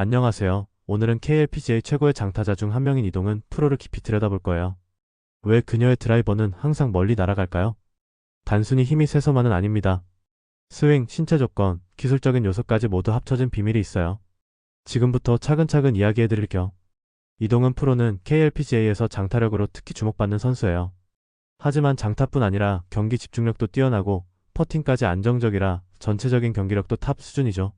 안녕하세요. 오늘은 KLPGA 최고의 장타자 중 한 명인 이동은 프로를 깊이 들여다볼 거예요. 왜 그녀의 드라이버는 항상 멀리 날아갈까요? 단순히 힘이 세서만은 아닙니다. 스윙, 신체 조건, 기술적인 요소까지 모두 합쳐진 비밀이 있어요. 지금부터 차근차근 이야기해 드릴게요. 이동은 프로는 KLPGA에서 장타력으로 특히 주목받는 선수예요. 하지만 장타뿐 아니라 경기 집중력도 뛰어나고 퍼팅까지 안정적이라 전체적인 경기력도 탑 수준이죠.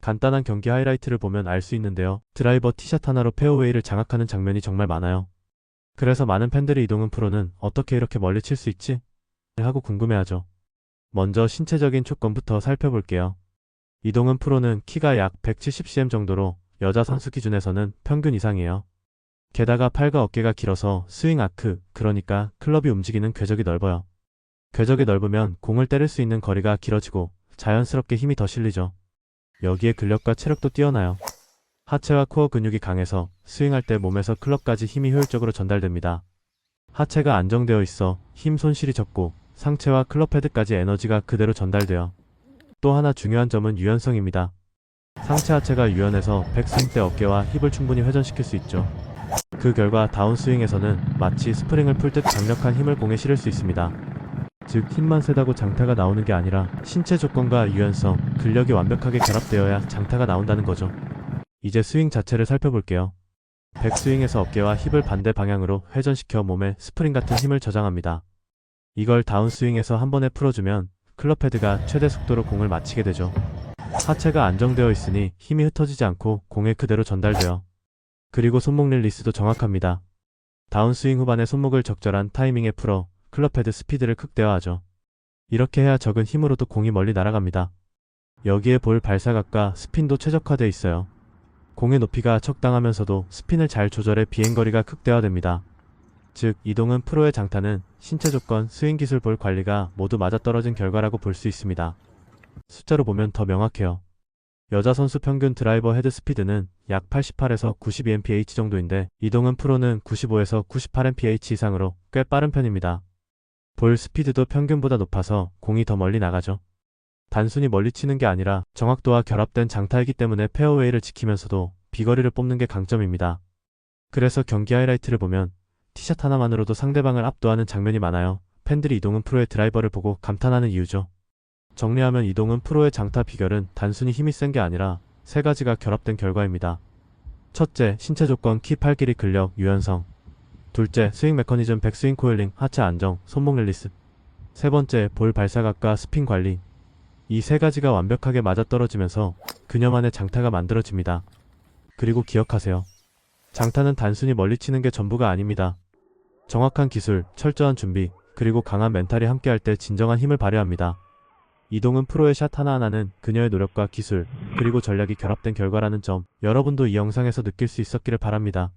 간단한 경기 하이라이트를 보면 알 수 있는데요. 드라이버 티샷 하나로 페어웨이를 장악하는 장면이 정말 많아요. 그래서 많은 팬들이 이동은 프로는 어떻게 이렇게 멀리 칠 수 있지? 하고 궁금해하죠. 먼저 신체적인 조건부터 살펴볼게요. 이동은 프로는 키가 약 170cm 정도로 여자 선수 기준에서는 평균 이상이에요. 게다가 팔과 어깨가 길어서 스윙 아크, 그러니까 클럽이 움직이는 궤적이 넓어요. 궤적이 넓으면 공을 때릴 수 있는 거리가 길어지고 자연스럽게 힘이 더 실리죠. 여기에 근력과 체력도 뛰어나요. 하체와 코어 근육이 강해서 스윙할 때 몸에서 클럽까지 힘이 효율적으로 전달됩니다. 하체가 안정되어 있어 힘 손실이 적고 상체와 클럽 헤드까지 에너지가 그대로 전달돼요. 또 하나 중요한 점은 유연성입니다. 상체 하체가 유연해서 백스윙 때 어깨와 힙을 충분히 회전시킬 수 있죠. 그 결과 다운스윙에서는 마치 스프링을 풀 듯 강력한 힘을 공에 실을 수 있습니다. 즉 힘만 세다고 장타가 나오는 게 아니라 신체 조건과 유연성, 근력이 완벽하게 결합되어야 장타가 나온다는 거죠. 이제 스윙 자체를 살펴볼게요. 백스윙에서 어깨와 힙을 반대 방향으로 회전시켜 몸에 스프링 같은 힘을 저장합니다. 이걸 다운스윙에서 한 번에 풀어주면 클럽 헤드가 최대 속도로 공을 맞히게 되죠. 하체가 안정되어 있으니 힘이 흩어지지 않고 공에 그대로 전달돼요. 그리고 손목 릴리스도 정확합니다. 다운스윙 후반에 손목을 적절한 타이밍에 풀어 클럽 헤드 스피드를 극대화하죠. 이렇게 해야 적은 힘으로도 공이 멀리 날아갑니다. 여기에 볼 발사각과 스핀도 최적화되어 있어요. 공의 높이가 적당하면서도 스핀을 잘 조절해 비행거리가 극대화됩니다. 즉, 이동은 프로의 장타는 신체 조건, 스윙 기술 볼 관리가 모두 맞아떨어진 결과라고 볼 수 있습니다. 숫자로 보면 더 명확해요. 여자 선수 평균 드라이버 헤드 스피드는 약 88에서 92mph 정도인데 이동은 프로는 95에서 98mph 이상으로 꽤 빠른 편입니다. 볼 스피드도 평균보다 높아서 공이 더 멀리 나가죠. 단순히 멀리 치는 게 아니라 정확도와 결합된 장타이기 때문에 페어웨이를 지키면서도 비거리를 뽑는 게 강점입니다. 그래서 경기 하이라이트를 보면 티샷 하나만으로도 상대방을 압도하는 장면이 많아요. 팬들이 이동은 프로의 드라이버를 보고 감탄하는 이유죠. 정리하면 이동은 프로의 장타 비결은 단순히 힘이 센 게 아니라 세 가지가 결합된 결과입니다. 첫째, 신체 조건 키 팔 길이 근력, 유연성. 둘째, 스윙 메커니즘 백스윙 코일링, 하체 안정, 손목 릴리스. 세 번째, 볼 발사각과 스핀 관리. 이 세 가지가 완벽하게 맞아떨어지면서 그녀만의 장타가 만들어집니다. 그리고 기억하세요. 장타는 단순히 멀리 치는 게 전부가 아닙니다. 정확한 기술, 철저한 준비, 그리고 강한 멘탈이 함께할 때 진정한 힘을 발휘합니다. 이동은 프로의 샷 하나하나는 그녀의 노력과 기술, 그리고 전략이 결합된 결과라는 점, 여러분도 이 영상에서 느낄 수 있었기를 바랍니다.